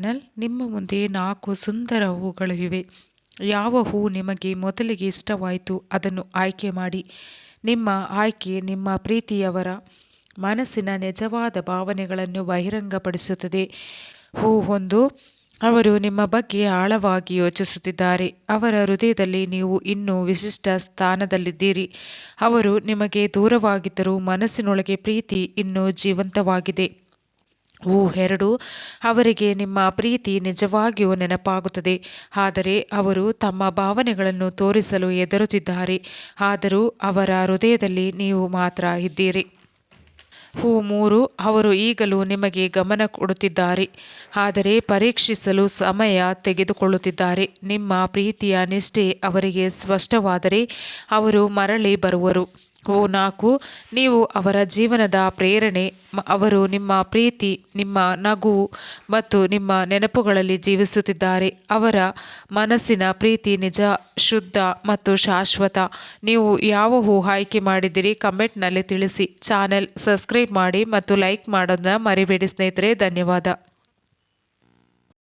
ನಲ್ ನಿಮ್ಮ ಮುಂದೆ ನಾಲ್ಕು ಸುಂದರ ಹೂಗಳು ಇವೆ. ಯಾವ ಹೂ ನಿಮಗೆ ಮೊದಲಿಗೆ ಇಷ್ಟವಾಯಿತು ಅದನ್ನು ಆಯ್ಕೆ ಮಾಡಿ. ನಿಮ್ಮ ಆಯ್ಕೆ ನಿಮ್ಮ ಪ್ರೀತಿಯವರ ಮನಸ್ಸಿನ ನಿಜವಾದ ಭಾವನೆಗಳನ್ನು ಬಹಿರಂಗಪಡಿಸುತ್ತದೆ. ಹೂ ಒಂದು, ಅವರು ನಿಮ್ಮ ಬಗ್ಗೆ ಆಳವಾಗಿ ಯೋಚಿಸುತ್ತಿದ್ದಾರೆ. ಅವರ ಹೃದಯದಲ್ಲಿ ನೀವು ಇನ್ನೂ ವಿಶಿಷ್ಟ ಸ್ಥಾನದಲ್ಲಿದ್ದೀರಿ. ಅವರು ನಿಮಗೆ ದೂರವಾಗಿದ್ದರೂ ಮನಸ್ಸಿನೊಳಗೆ ಪ್ರೀತಿ ಇನ್ನೂ ಜೀವಂತವಾಗಿದೆ. ಹೂ ಎರಡು, ಅವರಿಗೆ ನಿಮ್ಮ ಪ್ರೀತಿ ನಿಜವಾಗಿಯೂ ನೆನಪಾಗುತ್ತದೆ. ಆದರೆ ಅವರು ತಮ್ಮ ಭಾವನೆಗಳನ್ನು ತೋರಿಸಲು ಹೆದರುತ್ತಿದ್ದಾರೆ. ಆದರೂ ಅವರ ಹೃದಯದಲ್ಲಿ ನೀವು ಮಾತ್ರ ಇದ್ದೀರಿ. ಹೂ ಮೂರು, ಅವರು ಈಗಲೂ ನಿಮಗೆ ಗಮನ ಕೊಡುತ್ತಿದ್ದಾರೆ. ಆದರೆ ಪರೀಕ್ಷಿಸಲು ಸಮಯ ತೆಗೆದುಕೊಳ್ಳುತ್ತಿದ್ದಾರೆ. ನಿಮ್ಮ ಪ್ರೀತಿಯ ನಿಷ್ಠೆ ಅವರಿಗೆ ಸ್ಪಷ್ಟವಾದರೆ ಅವರು ಮರಳಿ ಬರುವರು. ನಾಲ್ಕು, ನೀವು ಅವರ ಜೀವನದ ಪ್ರೇರಣೆ ಅವರು ನಿಮ್ಮ ಪ್ರೀತಿ, ನಿಮ್ಮ ನಗು ಮತ್ತು ನಿಮ್ಮ ನೆನಪುಗಳಲ್ಲಿ ಜೀವಿಸುತ್ತಿದ್ದಾರೆ. ಅವರ ಮನಸ್ಸಿನ ಪ್ರೀತಿ ನಿಜ, ಶುದ್ಧ ಮತ್ತು ಶಾಶ್ವತ. ನೀವು ಯಾವ ಹೂ ಆಯ್ಕೆ ಮಾಡಿದ್ದೀರಿ, ಕಮೆಂಟ್ನಲ್ಲಿ ತಿಳಿಸಿ. ಚಾನೆಲ್ ಸಬ್ಸ್ಕ್ರೈಬ್ ಮಾಡಿ ಮತ್ತು ಲೈಕ್ ಮಾಡೋದನ್ನ ಮರಿಬೇಡಿ ಸ್ನೇಹಿತರೆ, ಧನ್ಯವಾದ.